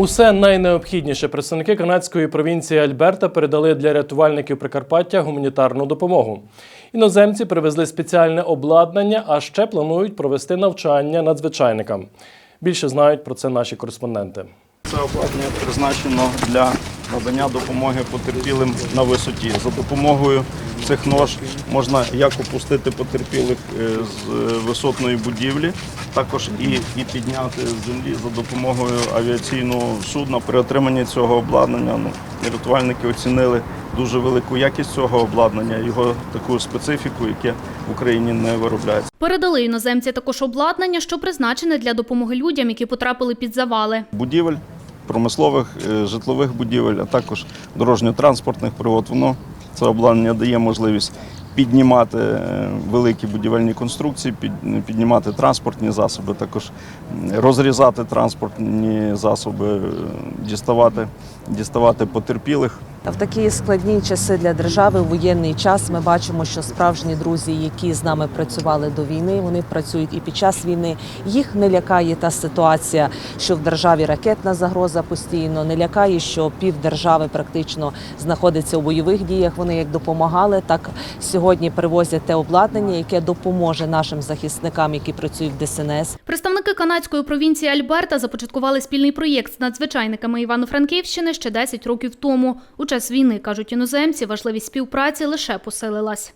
Усе найнеобхідніше представники канадської провінції Альберта передали для рятувальників Прикарпаття гуманітарну допомогу. Іноземці привезли спеціальне обладнання, а ще планують провести навчання надзвичайникам. Більше знають про це наші кореспонденти. Це обладнання призначено для надання допомоги потерпілим на висоті. За допомогою цих нож можна як опустити потерпілих е, з е, висотної будівлі, також і, і підняти з землі за допомогою авіаційного судна. При отриманні цього обладнання ну, рятувальники оцінили дуже велику якість цього обладнання, його таку специфіку, яке в Україні не виробляється. Передали іноземці також обладнання, що призначене для допомоги людям, які потрапили під завали. будівель, промислових, е, житлових будівель, а також дорожньо-транспортних пригод. Воно це обладнання дає можливість піднімати е, великі будівельні конструкції, під- піднімати транспортні засоби, також розрізати транспортні засоби, е, діставати, діставати потерпілих. В такі складні часи для держави у воєнний час ми бачимо, що справжні друзі, які з нами працювали до війни, вони працюють і під час війни. Їх не лякає та ситуація, що в державі ракетна загроза постійно, не лякає, що пів держави практично знаходиться у бойових діях. Вони як допомагали, так сьогодні привозять те обладнання, яке допоможе нашим захисникам, які працюють в ДСНС. Представники канадської провінції Альберта започаткували спільний проєкт з надзвичайниками Івано-Франківщини ще 10 років тому. Час війни, кажуть іноземці, важливість співпраці лише посилилась.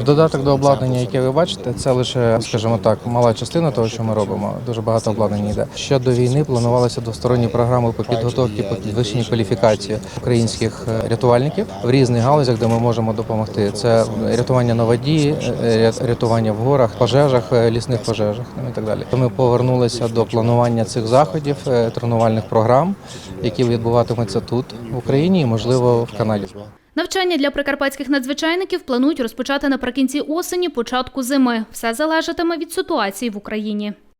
В додаток до обладнання, яке ви бачите, це лише, скажімо так, мала частина того, що ми робимо. Дуже багато обладнання йде. Ще до війни планувалися двосторонні програми по підготовці по підвищенні кваліфікації українських е, рятувальників в різних галузях, де ми можемо допомогти. Це рятування на воді, е, рятування в горах, пожежах, е, лісних пожежах ну, і так далі. Ми повернулися до планування цих заходів, е, тренувальних програм, які відбуватимуться тут в Україні і можливо в Канаді. Навчання для прикарпатських надзвичайників планують розпочати наприкінці осені, початку зими. Все залежатиме від ситуації в Україні.